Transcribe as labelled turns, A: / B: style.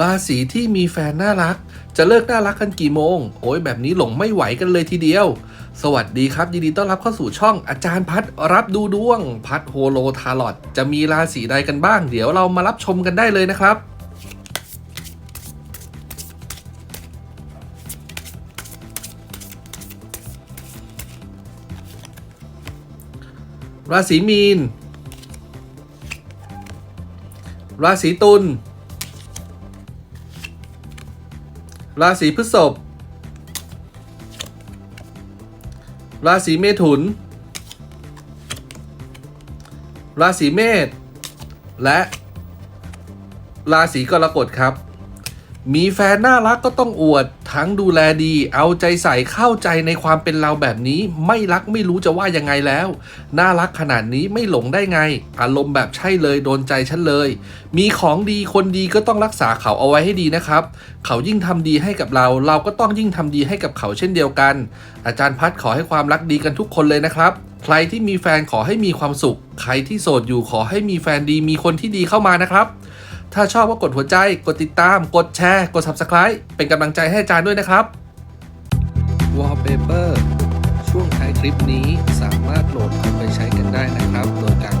A: ราศีที่มีแฟนน่ารัก จะเลิกน่ารักกันกี่โมง โอ้ยแบบนี้หลงไม่ไหวกันเลยทีเดียว สวัสดีครับ ยินดีต้อนรับเข้าสู่ช่องอาจารย์พัดรับดูดวง พัดโฮโลทาร์ลอตจะมีราศีใดกันบ้าง เดี๋ยวเรามารับชมกันได้เลยนะครับราศีมีน ราศีตุล ราศีพฤษภ ราศีเมถุน ราศีเมษ และ ราศีกรกฎครับ มีแฟนน่ารักก็ต้องอวด ทั้งดูแลดี เอาใจใส่เข้าใจในความเป็นเราแบบนี้ ไม่รักไม่รู้จะว่ายังไงแล้ว น่ารักขนาดนี้ไม่หลงได้ไง อารมณ์แบบใช่เลยโดนใจฉันเลย มีของดีคนดีก็ต้องรักษาเขาเอาไว้ให้ดีนะครับ เขายิ่งทำดีให้กับเรา เราก็ต้องยิ่งทำดีให้กับเขาเช่นเดียวกัน อาจารย์พัดขอให้ความรักดีกันทุกคนเลยนะครับ ใครที่มีแฟนขอให้มีความสุข ใครที่โสดอยู่ขอให้มีแฟนดีมีคนที่ดีเข้ามานะครับ ถ้าชอบก็กดหัวใจ กดติดตาม กดแชร์ กด Subscribe เป็นกำลังใจให้อาจารย์ด้วยนะครับ Wallpaper ช่วงท้ายคลิปนี้สามารถโหลดเอาไปใช้กันได้นะครับ โดยการ